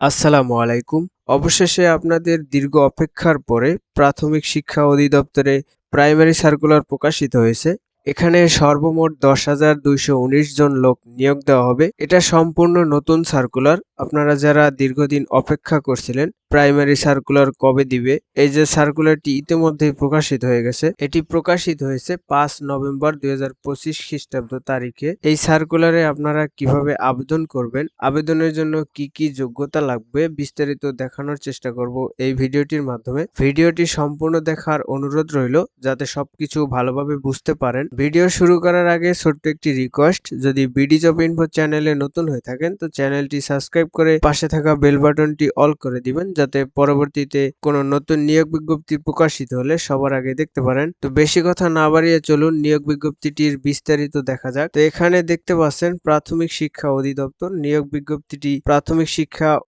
আসসালামু আলাইকুম। অবশেষে আপনাদের দীর্ঘ অপেক্ষার পরে প্রাথমিক শিক্ষা অধিদপ্তরে প্রাইমারি সার্কুলার প্রকাশিত হয়েছে। এখানে সর্বমোট দশ হাজার দুইশো জন লোক নিয়োগ দেওয়া হবে। এটা সম্পূর্ণ নতুন সার্কুলার। আপনারা যারা দীর্ঘদিন অপেক্ষা করছিলেন প্রাইমারি সার্কুলার কবে দিবে? এই যে সার্কুলারটি ইতিমধ্যেই প্রকাশিত হয়ে গেছে। এটি প্রকাশিত হয়েছে পাঁচ নভেম্বর দুই হাজার পঁচিশ খ্রিস্টাব্দ তারিখে। এই সার্কুলারে আপনারা কীভাবে আবেদন করবেন? আবেদনের জন্য কি কি যোগ্যতা লাগবে? বিস্তারিত দেখানোর চেষ্টা করব এই ভিডিওটির মাধ্যমে। ভিডিওটি সম্পূর্ণ দেখার অনুরোধ রইল, যাতে সবকিছু ভালোভাবে বুঝতে পারেন। ভিডিও শুরু করার আগে ছোট্ট একটি রিকোয়েস্ট যদি বিডি জব ইনফো চ্যানেলে নতুন হয়ে থাকেন, তো চ্যানেলটি সাবস্ক্রাইব করে পাশে থাকা বেল বাটনটি অল করে দিবেন যাতে পরবর্তীতে কোনো নতুন নিয়োগ বিজ্ঞপ্তি প্রকাশিত হলে সবার আগে দেখতে পারেন। তো বেশি কথা না বাড়িয়ে চলুন, নিয়োগ বিজ্ঞপ্তিটির বিস্তারিত দেখা যাক। তো এখানে দেখতে পাচ্ছেন প্রাথমিক শিক্ষা অধিদপ্তর। নিয়োগ বিজ্ঞপ্তিটি প্রাথমিক শিক্ষা